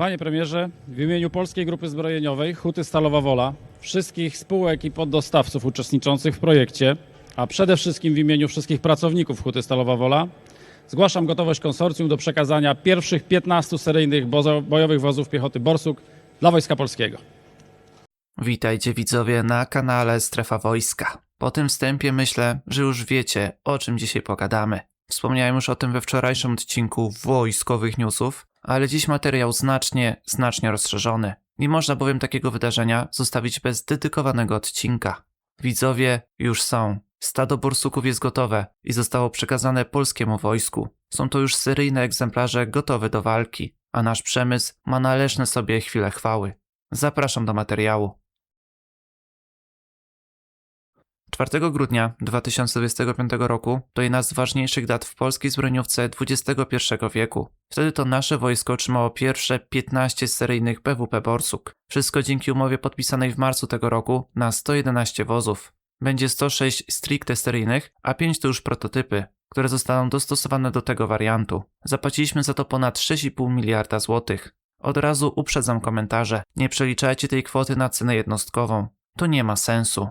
Panie premierze, w imieniu Polskiej Grupy Zbrojeniowej Huty Stalowa Wola, wszystkich spółek i poddostawców uczestniczących w projekcie, a przede wszystkim w imieniu wszystkich pracowników Huty Stalowa Wola, zgłaszam gotowość konsorcjum do przekazania pierwszych 15 seryjnych bojowych wozów piechoty Borsuk dla Wojska Polskiego. Witajcie widzowie na kanale Strefa Wojska. Po tym wstępie myślę, że już wiecie, o czym dzisiaj pogadamy. Wspomniałem już o tym we wczorajszym odcinku wojskowych newsów, ale dziś materiał znacznie, znacznie rozszerzony. Nie można bowiem takiego wydarzenia zostawić bez dedykowanego odcinka. Widzowie już są. Stado borsuków jest gotowe i zostało przekazane polskiemu wojsku. Są to już seryjne egzemplarze gotowe do walki, a nasz przemysł ma należne sobie chwilę chwały. Zapraszam do materiału. 4 grudnia 2025 roku to jedna z ważniejszych dat w polskiej zbrojeniówce XXI wieku. Wtedy to nasze wojsko otrzymało pierwsze 15 seryjnych PWP Borsuk. Wszystko dzięki umowie podpisanej w marcu tego roku na 111 wozów. Będzie 106 stricte seryjnych, a 5 to już prototypy, które zostaną dostosowane do tego wariantu. Zapłaciliśmy za to ponad 6,5 miliarda złotych. Od razu uprzedzam komentarze. Nie przeliczajcie tej kwoty na cenę jednostkową. To nie ma sensu.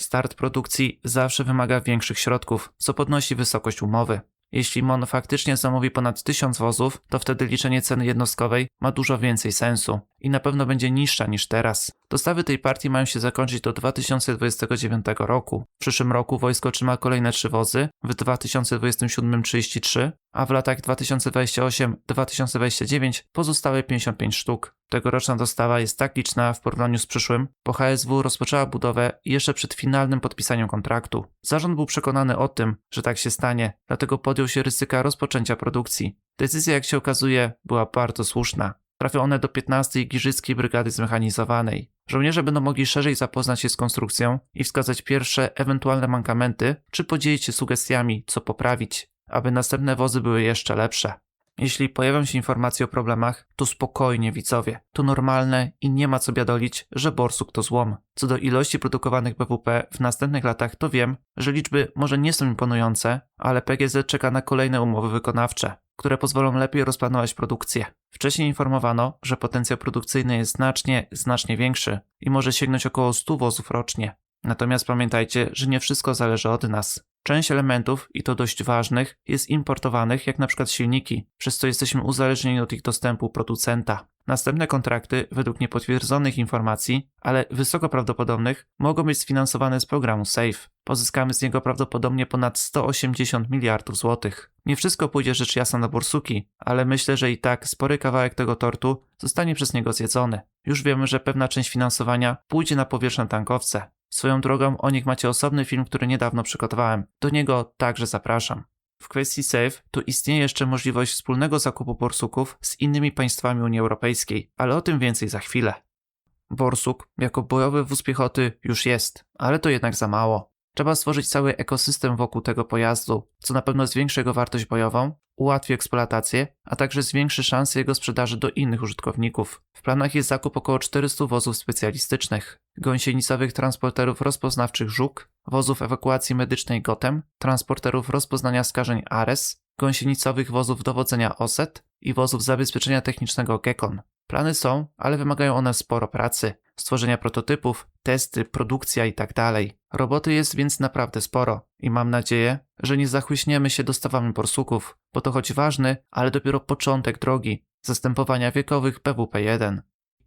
Start produkcji zawsze wymaga większych środków, co podnosi wysokość umowy. Jeśli MON faktycznie zamówi ponad 1000 wozów, to wtedy liczenie ceny jednostkowej ma dużo więcej sensu i na pewno będzie niższa niż teraz. Dostawy tej partii mają się zakończyć do 2029 roku. W przyszłym roku wojsko otrzyma kolejne 3 wozy, w 2027 33, a w latach 2028-2029 pozostałe 55 sztuk. Tegoroczna dostawa jest tak liczna w porównaniu z przyszłym, bo HSW rozpoczęła budowę jeszcze przed finalnym podpisaniem kontraktu. Zarząd był przekonany o tym, że tak się stanie, dlatego podjął się ryzyka rozpoczęcia produkcji. Decyzja, jak się okazuje, była bardzo słuszna. Trafią one do 15 Giżyckiej Brygady Zmechanizowanej. Żołnierze będą mogli szerzej zapoznać się z konstrukcją i wskazać pierwsze ewentualne mankamenty, czy podzielić się sugestiami, co poprawić, aby następne wozy były jeszcze lepsze. Jeśli pojawią się informacje o problemach, to spokojnie widzowie. To normalne i nie ma co biadolić, że borsuk to złom. Co do ilości produkowanych BWP w następnych latach, to wiem, że liczby może nie są imponujące, ale PGZ czeka na kolejne umowy wykonawcze, które pozwolą lepiej rozplanować produkcję. Wcześniej informowano, że potencjał produkcyjny jest znacznie, znacznie większy i może sięgnąć około 100 wozów rocznie. Natomiast pamiętajcie, że nie wszystko zależy od nas. Część elementów, i to dość ważnych, jest importowanych, jak na przykład silniki, przez co jesteśmy uzależnieni od ich dostępu producenta. Następne kontrakty, według niepotwierdzonych informacji, ale wysoko prawdopodobnych, mogą być sfinansowane z programu SAFE. Pozyskamy z niego prawdopodobnie ponad 180 miliardów złotych. Nie wszystko pójdzie rzecz jasna na borsuki, ale myślę, że i tak spory kawałek tego tortu zostanie przez niego zjedzony. Już wiemy, że pewna część finansowania pójdzie na powierzchne tankowce. Swoją drogą o nich macie osobny film, który niedawno przygotowałem. Do niego także zapraszam. W kwestii SAFE tu istnieje jeszcze możliwość wspólnego zakupu borsuków z innymi państwami Unii Europejskiej, ale o tym więcej za chwilę. Borsuk jako bojowy wóz piechoty już jest, ale to jednak za mało. Trzeba stworzyć cały ekosystem wokół tego pojazdu, co na pewno zwiększy jego wartość bojową, ułatwi eksploatację, a także zwiększy szanse jego sprzedaży do innych użytkowników. W planach jest zakup około 400 wozów specjalistycznych, gąsienicowych transporterów rozpoznawczych Żuk, wozów ewakuacji medycznej Gotem, transporterów rozpoznania skażeń ARES, gąsienicowych wozów dowodzenia OSET i wozów zabezpieczenia technicznego Gekon. Plany są, ale wymagają one sporo pracy, stworzenia prototypów, testy, produkcja itd. Roboty jest więc naprawdę sporo i mam nadzieję, że nie zachłyśniemy się dostawami borsuków, bo to choć ważny, ale dopiero początek drogi zastępowania wiekowych PWP-1.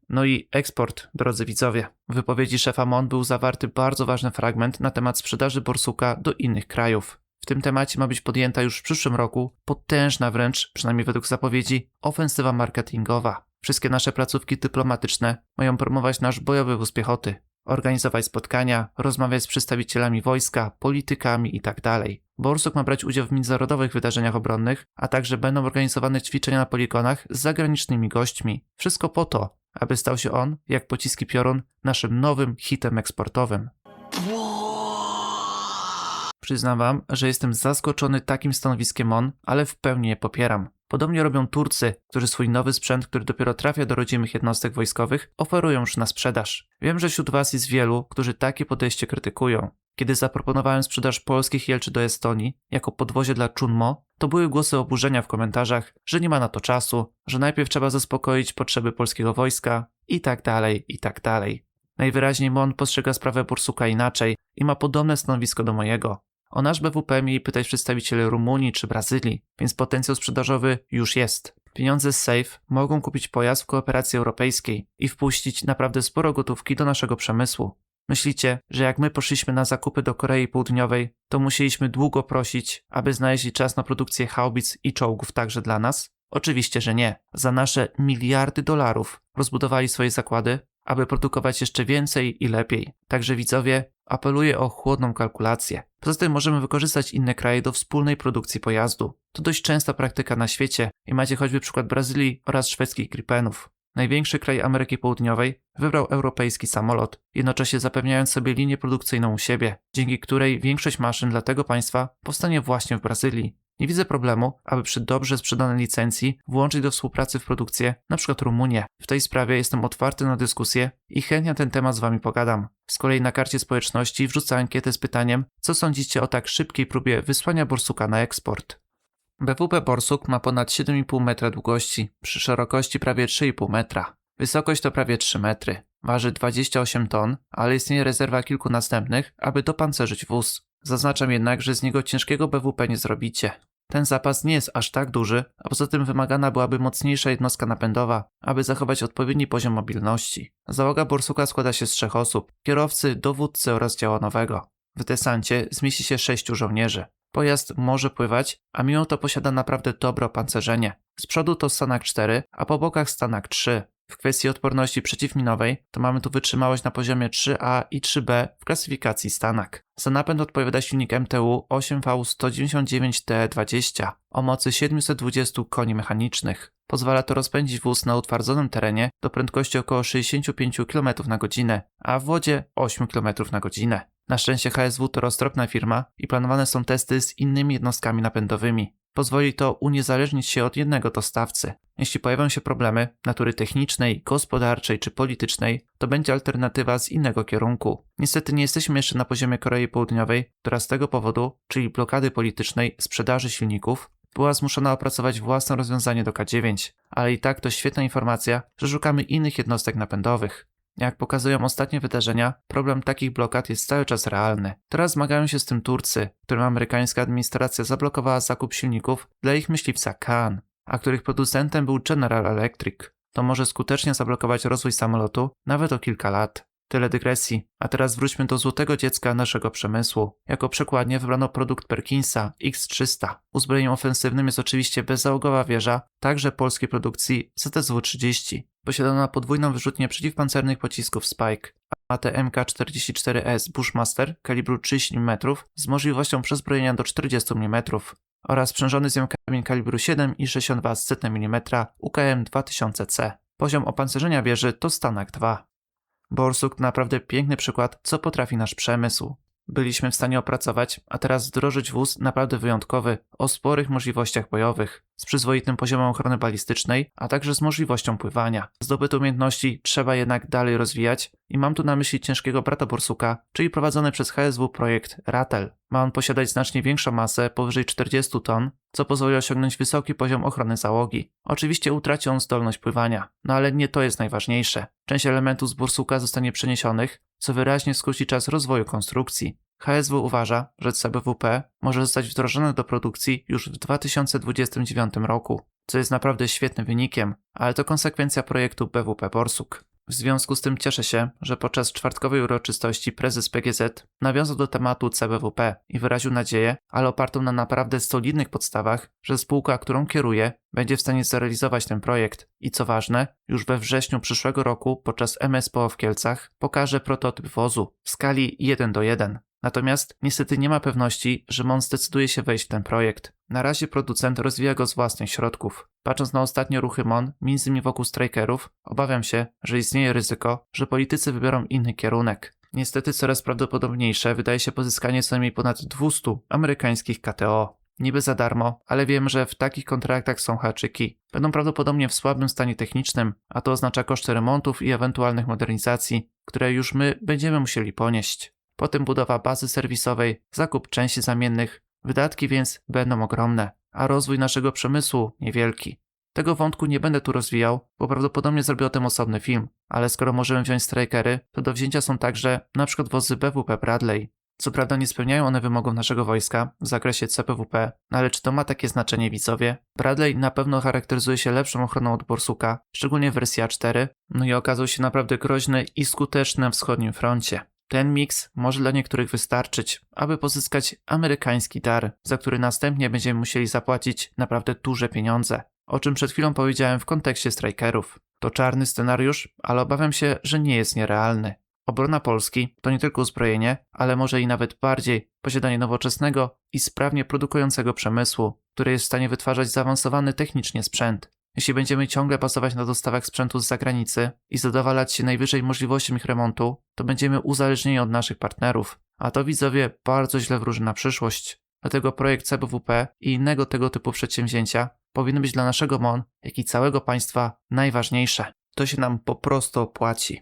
No i eksport, drodzy widzowie. W wypowiedzi szefa MON był zawarty bardzo ważny fragment na temat sprzedaży borsuka do innych krajów. W tym temacie ma być podjęta już w przyszłym roku potężna wręcz, przynajmniej według zapowiedzi, ofensywa marketingowa. Wszystkie nasze placówki dyplomatyczne mają promować nasz bojowy wóz piechoty, organizować spotkania, rozmawiać z przedstawicielami wojska, politykami itd. Borsuk ma brać udział w międzynarodowych wydarzeniach obronnych, a także będą organizowane ćwiczenia na poligonach z zagranicznymi gośćmi. Wszystko po to, aby stał się on, jak pociski piorun, naszym nowym hitem eksportowym. Przyznam wam, że jestem zaskoczony takim stanowiskiem on, ale w pełni je popieram. Podobnie robią Turcy, którzy swój nowy sprzęt, który dopiero trafia do rodzimych jednostek wojskowych, oferują już na sprzedaż. Wiem, że wśród was jest wielu, którzy takie podejście krytykują. Kiedy zaproponowałem sprzedaż polskich jelczy do Estonii jako podwozie dla Chunmo, to były głosy oburzenia w komentarzach, że nie ma na to czasu, że najpierw trzeba zaspokoić potrzeby polskiego wojska i tak dalej, i tak dalej. Najwyraźniej Mon postrzega sprawę Borsuka inaczej i ma podobne stanowisko do mojego. O nasz BWP mieli pytać przedstawiciele Rumunii czy Brazylii, więc potencjał sprzedażowy już jest. Pieniądze z SAFE mogą kupić pojazd w kooperacji europejskiej i wpuścić naprawdę sporo gotówki do naszego przemysłu. Myślicie, że jak my poszliśmy na zakupy do Korei Południowej, to musieliśmy długo prosić, aby znaleźli czas na produkcję haubic i czołgów także dla nas? Oczywiście, że nie. Za nasze miliardy dolarów rozbudowali swoje zakłady, aby produkować jeszcze więcej i lepiej. Także widzowie, apeluję o chłodną kalkulację. Poza tym możemy wykorzystać inne kraje do wspólnej produkcji pojazdu. To dość częsta praktyka na świecie i macie choćby przykład Brazylii oraz szwedzkich Gripenów. Największy kraj Ameryki Południowej wybrał europejski samolot, jednocześnie zapewniając sobie linię produkcyjną u siebie, dzięki której większość maszyn dla tego państwa powstanie właśnie w Brazylii. Nie widzę problemu, aby przy dobrze sprzedanej licencji włączyć do współpracy w produkcję np. Rumunię. W tej sprawie jestem otwarty na dyskusję i chętnie na ten temat z Wami pogadam. Z kolei na karcie społeczności wrzucę ankietę z pytaniem, co sądzicie o tak szybkiej próbie wysłania borsuka na eksport. BWP Borsuk ma ponad 7,5 metra długości, przy szerokości prawie 3,5 metra. Wysokość to prawie 3 metry. Waży 28 ton, ale istnieje rezerwa kilku następnych, aby dopancerzyć wóz. Zaznaczam jednak, że z niego ciężkiego BWP nie zrobicie. Ten zapas nie jest aż tak duży, a poza tym wymagana byłaby mocniejsza jednostka napędowa, aby zachować odpowiedni poziom mobilności. Załoga Borsuka składa się z trzech osób: kierowcy, dowódcy oraz działa nowego. W desancie zmieści się sześciu żołnierzy. Pojazd może pływać, a mimo to posiada naprawdę dobre opancerzenie. Z przodu to Stanak 4, a po bokach Stanak 3. W kwestii odporności przeciwminowej to mamy tu wytrzymałość na poziomie 3A i 3B w klasyfikacji Stanak. Za napęd odpowiada silnik MTU 8V199T20 o mocy 720 koni mechanicznych. Pozwala to rozpędzić wóz na utwardzonym terenie do prędkości około 65 km na godzinę, a w wodzie 8 km na godzinę. Na szczęście HSW to roztropna firma i planowane są testy z innymi jednostkami napędowymi. Pozwoli to uniezależnić się od jednego dostawcy. Jeśli pojawią się problemy natury technicznej, gospodarczej czy politycznej, to będzie alternatywa z innego kierunku. Niestety nie jesteśmy jeszcze na poziomie Korei Południowej, która z tego powodu, czyli blokady politycznej sprzedaży silników, była zmuszona opracować własne rozwiązanie do K9, ale i tak to świetna informacja, że szukamy innych jednostek napędowych. Jak pokazują ostatnie wydarzenia, problem takich blokad jest cały czas realny. Teraz zmagają się z tym Turcy, którym amerykańska administracja zablokowała zakup silników dla ich myśliwca Khan, a których producentem był General Electric. To może skutecznie zablokować rozwój samolotu nawet o kilka lat. Tyle dygresji, a teraz wróćmy do złotego dziecka naszego przemysłu. Jako przykładnie wybrano produkt Perkinsa X300. Uzbrojeniem ofensywnym jest oczywiście bezzałogowa wieża, także polskiej produkcji ZSW-30. Posiadana podwójną wyrzutnię przeciwpancernych pocisków Spike, a te MK44S Bushmaster kalibru 30 mm z możliwością przezbrojenia do 40 mm oraz sprzężony z nią kamień kalibru 7,62 z mm UKM 2000C. Poziom opancerzenia wieży to Stanak 2. Borsuk naprawdę piękny przykład, co potrafi nasz przemysł. Byliśmy w stanie opracować, a teraz wdrożyć wóz naprawdę wyjątkowy, o sporych możliwościach bojowych, z przyzwoitym poziomem ochrony balistycznej, a także z możliwością pływania. Zdobyte umiejętności trzeba jednak dalej rozwijać i mam tu na myśli ciężkiego brata Borsuka, czyli prowadzony przez HSW projekt Ratel. Ma on posiadać znacznie większą masę, powyżej 40 ton, co pozwoli osiągnąć wysoki poziom ochrony załogi. Oczywiście utraci on zdolność pływania, no ale nie to jest najważniejsze. Część elementów z Borsuka zostanie przeniesionych, co wyraźnie skróci czas rozwoju konstrukcji. HSW uważa, że CBWP może zostać wdrożone do produkcji już w 2029 roku, co jest naprawdę świetnym wynikiem, ale to konsekwencja projektu BWP Borsuk. W związku z tym cieszę się, że podczas czwartkowej uroczystości prezes PGZ nawiązał do tematu CBWP i wyraził nadzieję, ale opartą na naprawdę solidnych podstawach, że spółka, którą kieruje, będzie w stanie zrealizować ten projekt i co ważne, już we wrześniu przyszłego roku podczas MSPO w Kielcach pokaże prototyp wozu w skali 1 do 1. Natomiast niestety nie ma pewności, że MON zdecyduje się wejść w ten projekt. Na razie producent rozwija go z własnych środków. Patrząc na ostatnie ruchy MON, innymi wokół strajkerów, obawiam się, że istnieje ryzyko, że politycy wybiorą inny kierunek. Niestety coraz prawdopodobniejsze wydaje się pozyskanie co najmniej ponad 200 amerykańskich KTO. Niby za darmo, ale wiem, że w takich kontraktach są haczyki. Będą prawdopodobnie w słabym stanie technicznym, a to oznacza koszty remontów i ewentualnych modernizacji, które już my będziemy musieli ponieść. Potem budowa bazy serwisowej, zakup części zamiennych. Wydatki więc będą ogromne, a rozwój naszego przemysłu niewielki. Tego wątku nie będę tu rozwijał, bo prawdopodobnie zrobię o tym osobny film, ale skoro możemy wziąć strajkery, to do wzięcia są także np. wozy BWP Bradley. Co prawda nie spełniają one wymogów naszego wojska w zakresie CPWP, no ale czy to ma takie znaczenie widzowie? Bradley na pewno charakteryzuje się lepszą ochroną od Borsuka, szczególnie w wersji A4, no i okazał się naprawdę groźny i skuteczny na wschodnim froncie. Ten miks może dla niektórych wystarczyć, aby pozyskać amerykański dar, za który następnie będziemy musieli zapłacić naprawdę duże pieniądze. O czym przed chwilą powiedziałem w kontekście strajkerów. To czarny scenariusz, ale obawiam się, że nie jest nierealny. Obrona Polski to nie tylko uzbrojenie, ale może i nawet bardziej posiadanie nowoczesnego i sprawnie produkującego przemysłu, który jest w stanie wytwarzać zaawansowany technicznie sprzęt. Jeśli będziemy ciągle bazować na dostawach sprzętu z zagranicy i zadowalać się najwyżej możliwością ich remontu, to będziemy uzależnieni od naszych partnerów. A to widzowie bardzo źle wróży na przyszłość. Dlatego projekt CBWP i innego tego typu przedsięwzięcia powinny być dla naszego MON, jak i całego państwa najważniejsze. To się nam po prostu opłaci.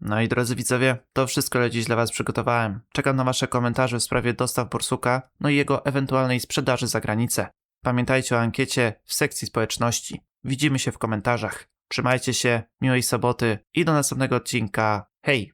No i drodzy widzowie, to wszystko ile dziś dla Was przygotowałem. Czekam na Wasze komentarze w sprawie dostaw Borsuka, no i jego ewentualnej sprzedaży za granicę. Pamiętajcie o ankiecie w sekcji społeczności. Widzimy się w komentarzach. Trzymajcie się, miłej soboty i do następnego odcinka. Hej!